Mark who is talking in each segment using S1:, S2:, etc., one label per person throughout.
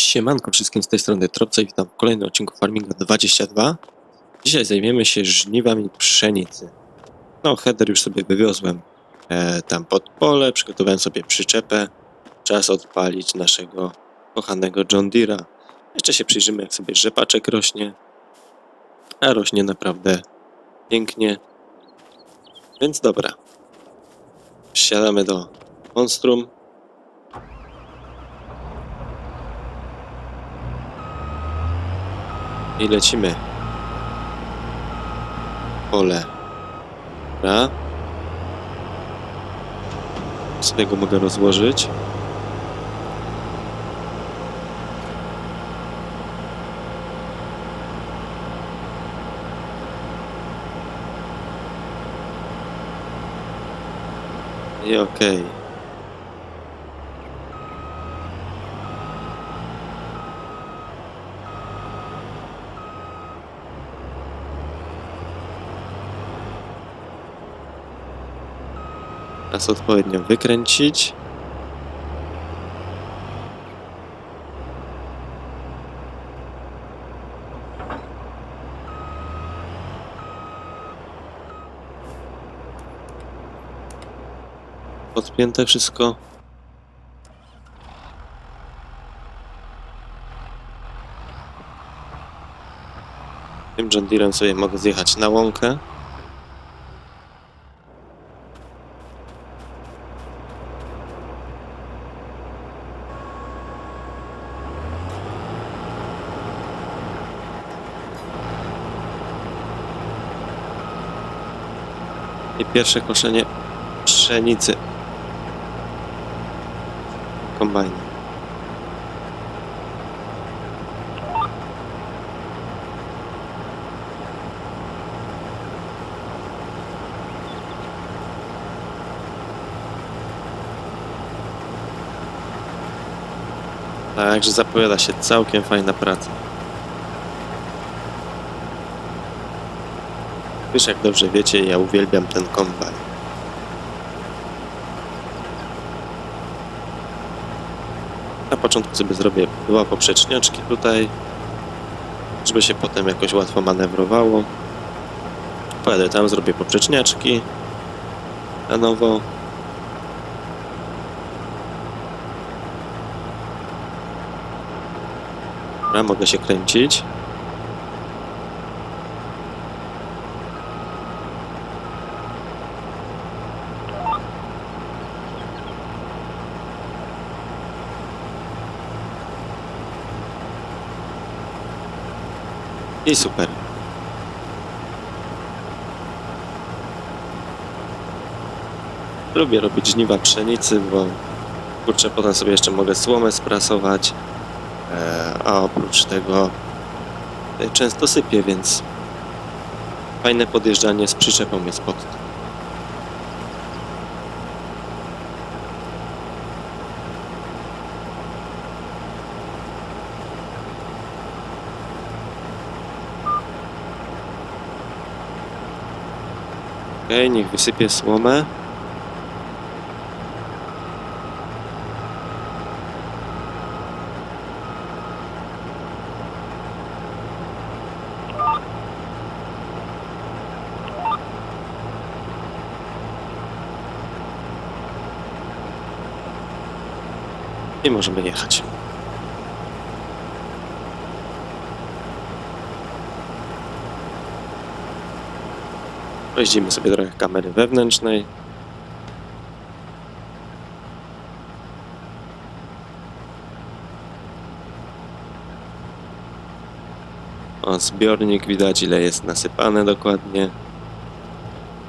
S1: Siemanko wszystkim z tej strony Tropca i witam w kolejnym odcinku Farminga 22. Dzisiaj zajmiemy się żniwami pszenicy. No, header już sobie wywiozłem e, tam pod pole, przygotowałem sobie przyczepę. Czas odpalić naszego kochanego John Deere'a. Jeszcze się przyjrzymy jak sobie rzepaczek rośnie. A rośnie naprawdę pięknie. Więc dobra. Wsiadamy do Monstrum. I lecimy. Pole. Dobra. Sobie go mogę rozłożyć. I okej. Teraz odpowiednio wykręcić. Podpięte wszystko. Tym John sobie mogę zjechać na łąkę. Pierwsze koszenie pszenicy. Kombajn. Także zapowiada się całkiem fajna praca. Wiesz, jak dobrze wiecie, ja uwielbiam ten kombajn. Na początku sobie zrobię dwa poprzeczniaczki tutaj, żeby się potem jakoś łatwo manewrowało. Pojadę tam, zrobię poprzeczniaczki na nowo. Dobra, mogę się kręcić. I super. Lubię robić żniwa pszenicy, bo kurczę, potem sobie jeszcze mogę słomę sprasować, e, a oprócz tego e, często sypię, więc fajne podjeżdżanie z przyczepą jest pod to. Okej, niech wysypie słomę. I możemy jechać. Pojeździmy sobie trochę kamery wewnętrznej. O, zbiornik widać ile jest nasypane dokładnie.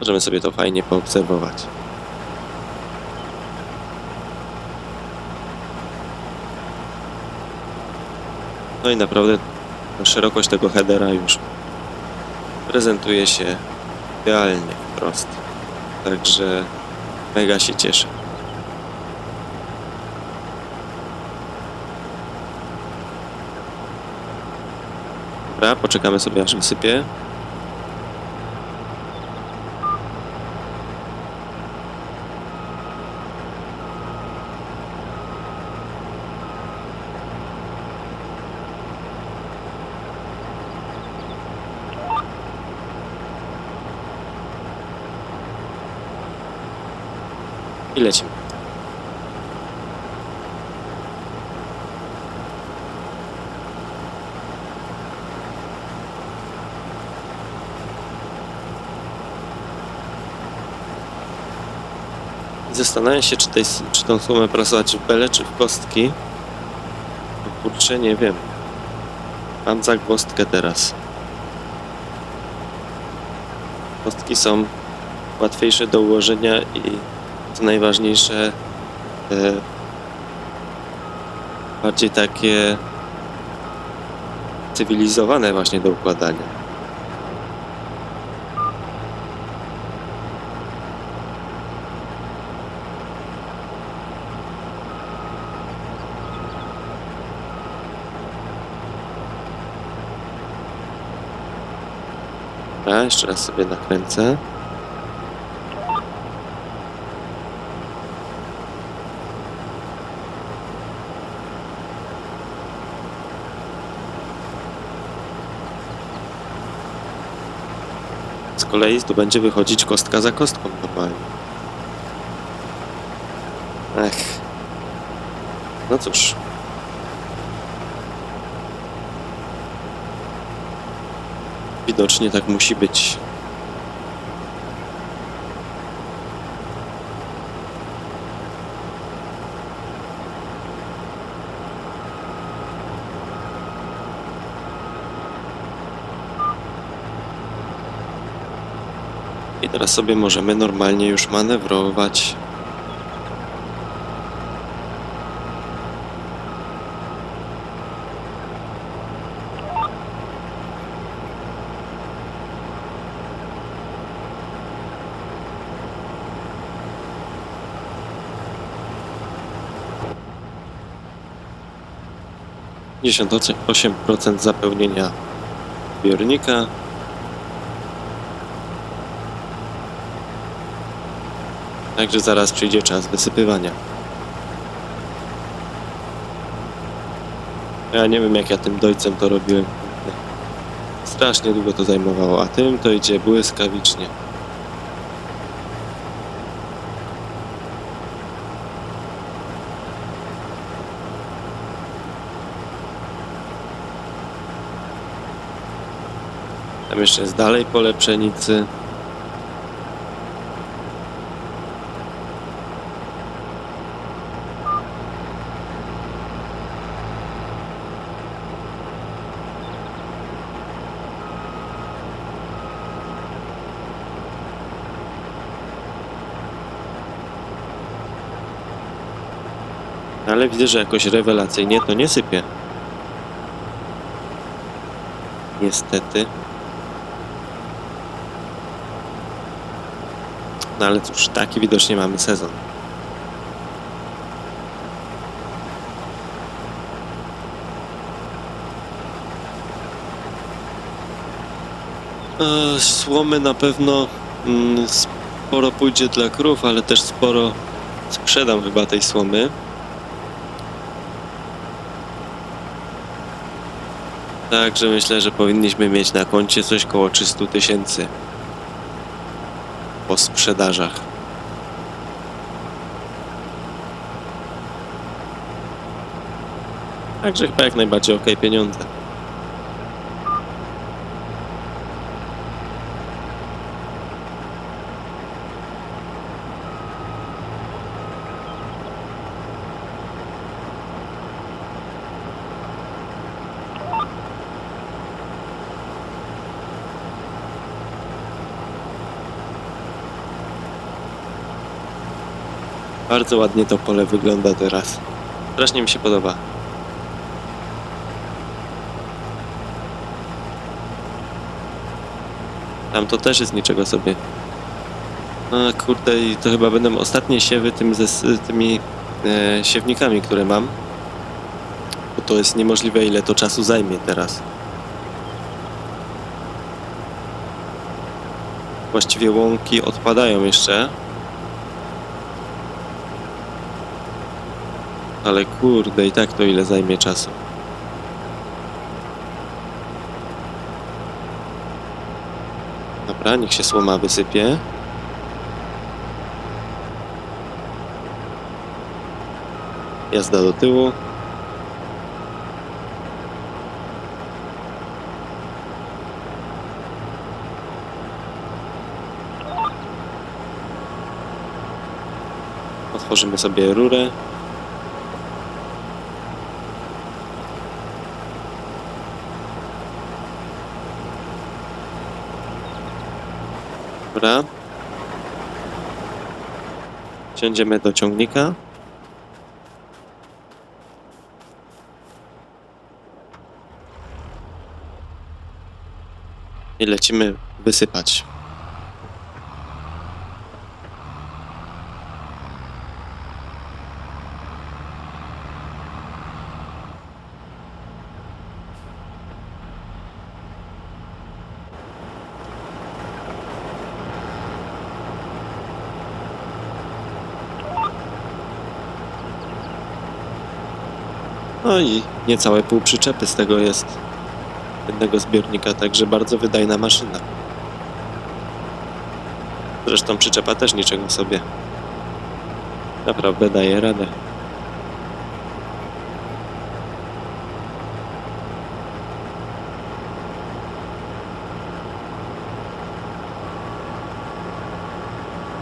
S1: Możemy sobie to fajnie poobserwować. No i naprawdę szerokość tego headera już prezentuje się idealnie wprost. Także mega się cieszę. Dobra, poczekamy sobie aż wysypie. I lecimy. Zastanawiam się, czy, tej, czy tą słomę prasować w bele, czy w kostki. No kurczę, nie wiem. Mam zagwozdkę teraz. Kostki są łatwiejsze do ułożenia i co najważniejsze e, bardziej takie cywilizowane właśnie do układania. Dobra, jeszcze raz sobie nakręcę. Z kolei to będzie wychodzić kostka za kostką normalnie. Ech. No cóż. Widocznie tak musi być. I teraz sobie możemy normalnie już manewrować. Dziesiąt osiem procent zapełnienia zbiornika. Także zaraz przyjdzie czas wysypywania. Ja nie wiem jak ja tym dojcem to robiłem. Strasznie długo to zajmowało, a tym to idzie błyskawicznie. Tam jeszcze jest dalej pole pszenicy. Ale widzę, że jakoś rewelacyjnie to nie sypie. Niestety. No ale cóż, taki widocznie mamy sezon. E, Słomy na pewno mm, sporo pójdzie dla krów, ale też sporo sprzedam chyba tej słomy. Także myślę, że powinniśmy mieć na koncie coś koło 300 tysięcy po sprzedażach. Także chyba jak najbardziej ok pieniądze. Bardzo ładnie to pole wygląda teraz. Strasznie mi się podoba. Tam to też jest niczego sobie. A kurde, i to chyba będą ostatnie siewy tym ze, tymi e, siewnikami, które mam. Bo to jest niemożliwe, ile to czasu zajmie teraz. Właściwie łąki odpadają jeszcze. Ale kurde, i tak to ile zajmie czasu. Dobra, niech się słoma wysypie. Jazda do tyłu. Otworzymy sobie rurę. Dobra. Do ciągnika. I lecimy wysypać. No i niecałe pół przyczepy z tego jest jednego zbiornika, także bardzo wydajna maszyna. Zresztą przyczepa też niczego sobie. Naprawdę daje radę.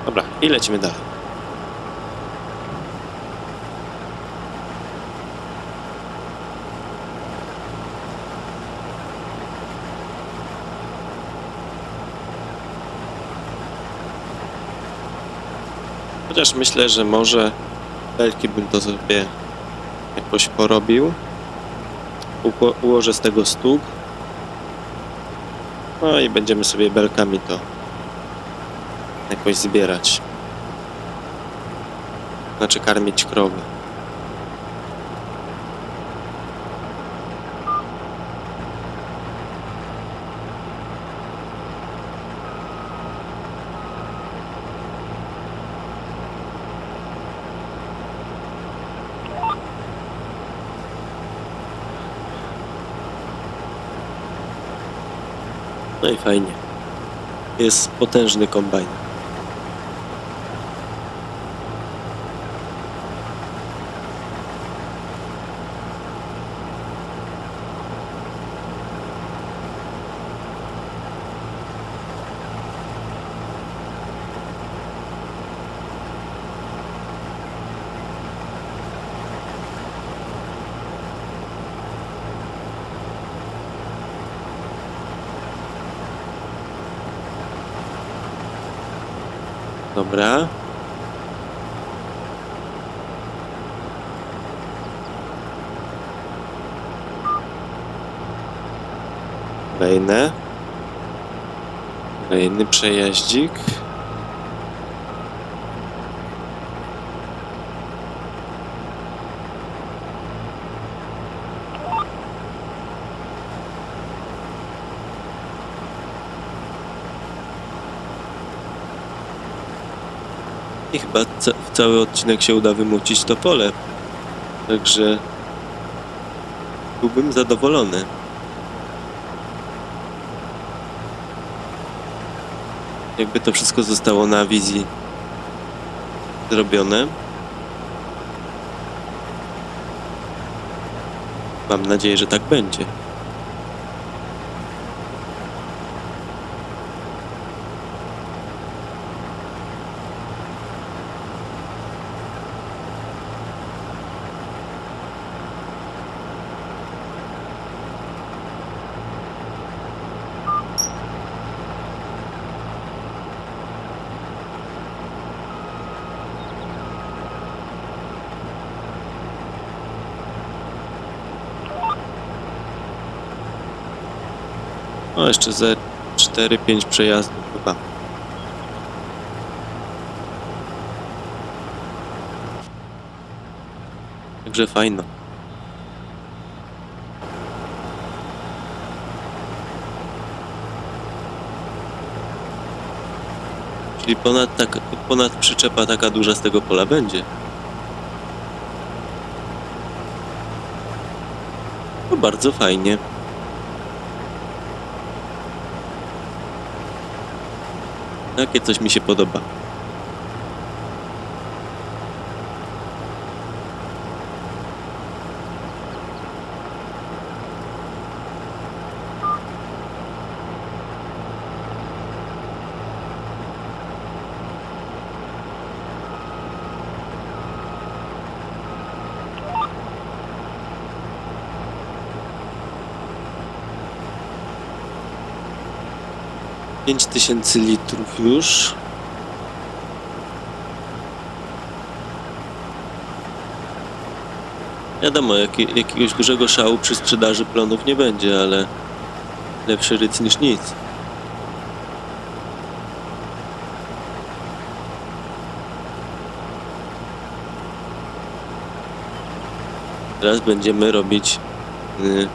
S1: Dobra, i lecimy dalej. Chociaż myślę, że może belki bym to sobie jakoś porobił. Ułożę z tego stóg. No i będziemy sobie belkami to jakoś zbierać. Znaczy karmić krowy. No i fajnie. Jest potężny kombajn. Dobra. Kolejne. Kolejny przejaździk. I chyba ca w cały odcinek się uda wymucić to pole. Także byłbym zadowolony. Jakby to wszystko zostało na wizji zrobione. Mam nadzieję, że tak będzie. No jeszcze ze 4-5 przejazdów chyba. Także fajno. Czyli ponad, tak, ponad przyczepa taka duża z tego pola będzie. To bardzo fajnie. Takie coś mi się podoba. 5000 litrów już. Wiadomo, jak, jakiegoś dużego szału przy sprzedaży plonów nie będzie, ale lepszy ryc niż nic. Teraz będziemy robić y,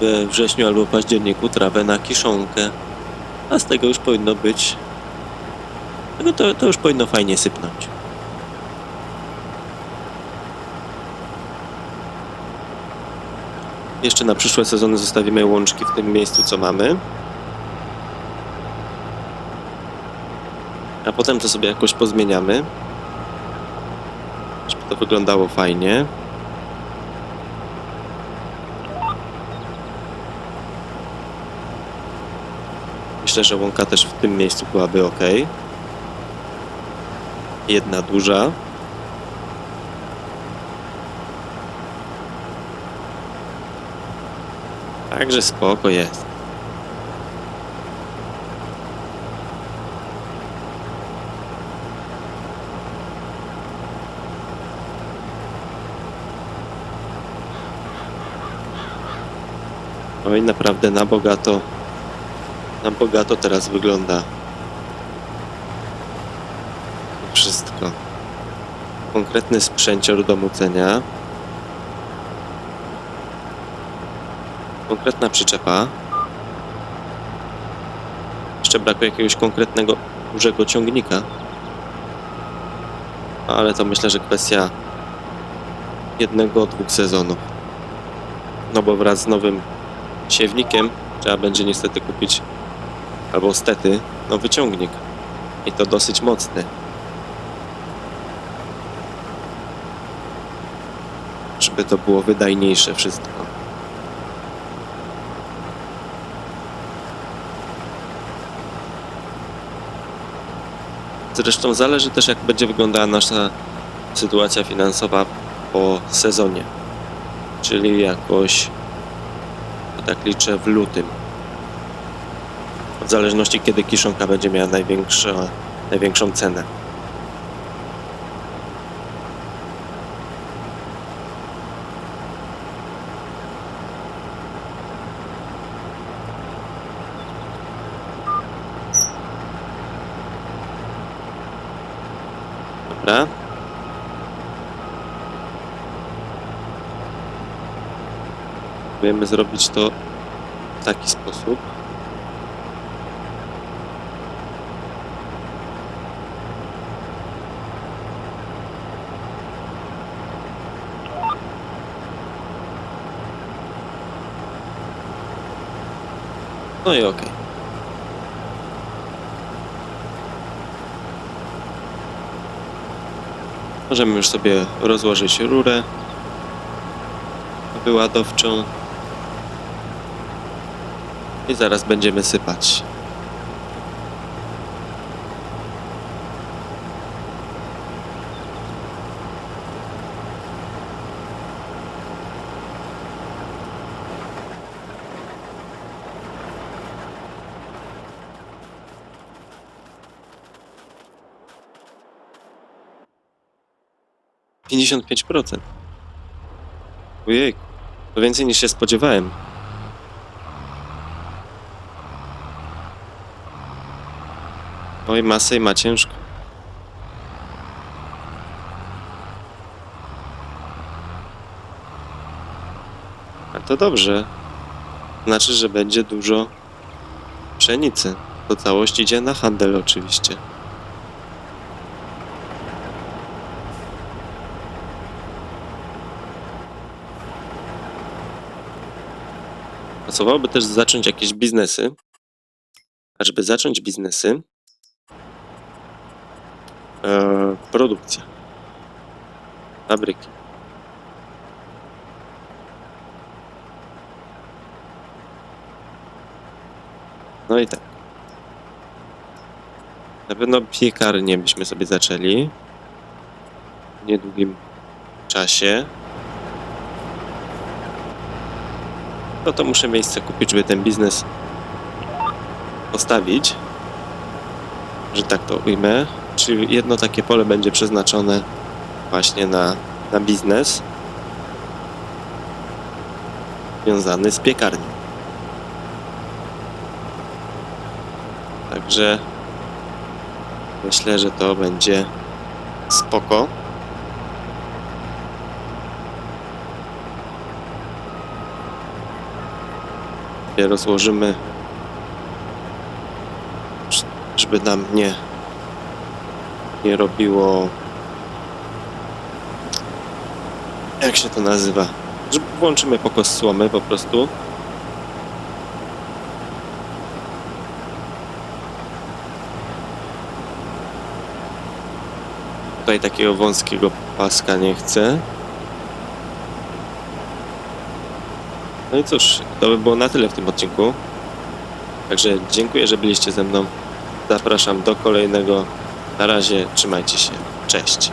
S1: we wrześniu albo październiku trawę na kiszonkę. A z tego już powinno być. Tego to, to już powinno fajnie sypnąć. Jeszcze na przyszłe sezony zostawimy łączki w tym miejscu, co mamy. A potem to sobie jakoś pozmieniamy. Żeby to wyglądało fajnie. Myślę, że łąka też w tym miejscu byłaby ok. Jedna duża. Także spoko jest. Oj, naprawdę na bogato. Na bogato teraz wygląda. Wszystko. Konkretny sprzęcior do mucenia. Konkretna przyczepa. Jeszcze brakuje jakiegoś konkretnego dużego ciągnika. Ale to myślę, że kwestia jednego, dwóch sezonów. No bo wraz z nowym siewnikiem trzeba będzie niestety kupić albo stety nowy ciągnik. I to dosyć mocny. Żeby to było wydajniejsze wszystko. Zresztą zależy też jak będzie wyglądała nasza sytuacja finansowa po sezonie. Czyli jakoś tak liczę w lutym. W zależności kiedy kiszonka będzie miała największą, cenę. Dobra. Próbujemy zrobić to w taki sposób. No i okej. Możemy już sobie rozłożyć rurę wyładowczą i zaraz będziemy sypać. Pięćdziesiąt pięć procent. Ojej, to więcej niż się spodziewałem. Oj, masę i ma ciężko. A to dobrze. Znaczy, że będzie dużo pszenicy. To całość idzie na handel oczywiście. Pasowałoby też zacząć jakieś biznesy. A żeby zacząć biznesy, e, produkcja. Fabryki. No i tak. Na pewno piekarnię byśmy sobie zaczęli w niedługim czasie. No to muszę miejsce kupić, żeby ten biznes postawić, że tak to ujmę. Czyli jedno takie pole będzie przeznaczone właśnie na, na biznes związany z piekarnią. Także myślę, że to będzie spoko. Rozłożymy, żeby nam nie, nie robiło. Jak się to nazywa? Że włączymy pokos słomy po prostu. Tutaj takiego wąskiego paska nie chcę. No i cóż, to by było na tyle w tym odcinku. Także dziękuję, że byliście ze mną. Zapraszam do kolejnego. Na razie, trzymajcie się. Cześć.